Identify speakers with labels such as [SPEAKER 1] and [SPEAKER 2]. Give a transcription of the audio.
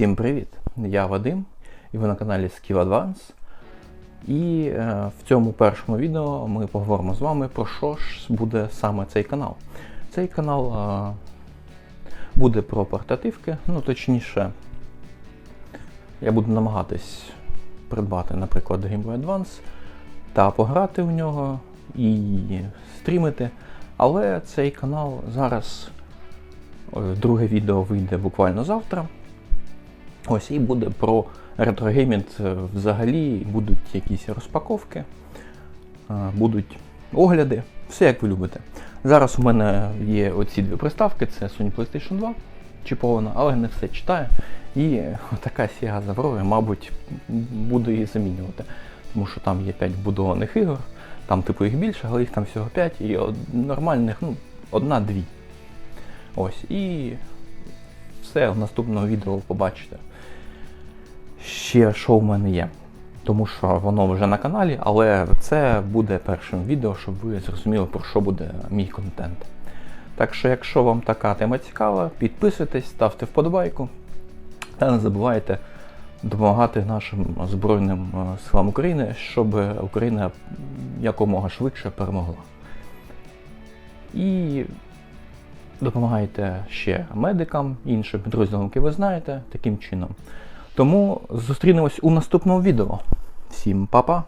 [SPEAKER 1] Всім привіт! Я Вадим, і ви на каналі Skill Advance. І е, в цьому першому відео ми поговоримо з вами про що ж буде саме цей канал. Цей канал е, буде про портативки, ну точніше, я буду намагатись придбати, наприклад, Game Boy Advance та пограти в нього і стрімити. Але цей канал зараз, е, друге відео вийде буквально завтра. Ось і буде про ретрогеймінг е, взагалі, будуть якісь розпаковки, е, будуть огляди, все як ви любите. Зараз у мене є оці дві приставки, це Sony PlayStation 2 чіпована, але не все читає. І така Sega Zavroя, мабуть, буду її замінювати. Тому що там є 5 будованих ігор, там типу їх більше, але їх там всього 5 і нормальних, ну, одна-дві. Ось, і все в наступному відео побачите ще що в мене є. Тому що воно вже на каналі, але це буде першим відео, щоб ви зрозуміли, про що буде мій контент. Так що, якщо вам така тема цікава, підписуйтесь, ставте вподобайку та не забувайте допомагати нашим Збройним е, силам України, щоб Україна якомога швидше перемогла. І допомагайте ще медикам, іншим підрозділам, які ви знаєте, таким чином. Тому зустрінемось у наступному відео. Всім па-па!